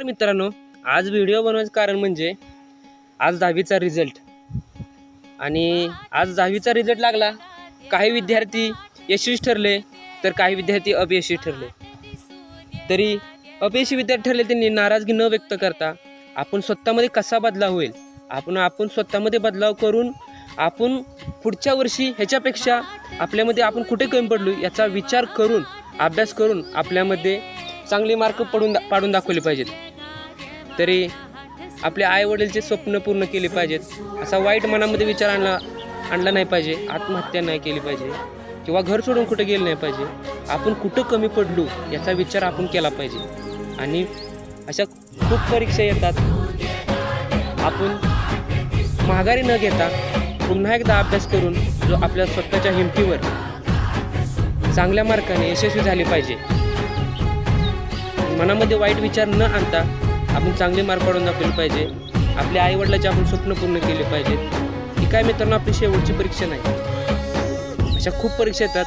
नमस्कार मित्रांनो आज व्हिडिओ बनवायचं कारण म्हणजे आज दहावीचा रिझल्ट आणि आज दहावीचा रिझल्ट लागला. काही विद्यार्थी यशस्वी ठरले तर काही विद्यार्थी अपयशी ठरले. तरी अपयशी विद्यार्थी ठरले त्यांनी नाराजगी न व्यक्त करता आपण स्वतःमध्ये कसा बदलाव होईल? आपण आपण स्वतःमध्ये बदलाव करून आपण पुढच्या वर्षी ह्याच्यापेक्षा आपल्यामध्ये आपण कुठे कमी पडलो याचा विचार करून अभ्यास करून आपल्यामध्ये चांगले मार्क पडून पाडून दाखवले पाहिजेत. तरी आपल्या आईवडीलचे स्वप्न पूर्ण केले पाहिजेत. असा वाईट मनामध्ये विचार आणला आणला नाही पाहिजे. आत्महत्या नाही केली पाहिजे. किंवा घर सोडून कुठं गेलं नाही पाहिजे. आपण कुठं कमी पडलो याचा विचार आपण केला पाहिजे. आणि अशा खूप परीक्षा येतात. आपण माघारी न घेता पुन्हा एकदा अभ्यास करून जो आपल्या स्वतःच्या हिमतीवर चांगल्या मार्काने यशस्वी झाले पाहिजे. मनामध्ये वाईट विचार न आणता आपण चांगले मार्क पाडून दाखवले पाहिजे. आपल्या आईवडिलाचे आपण स्वप्न पूर्ण केले पाहिजेत ही काय मित्रांनो आपली शेवटची परीक्षा नाही. अशा खूप परीक्षा येतात.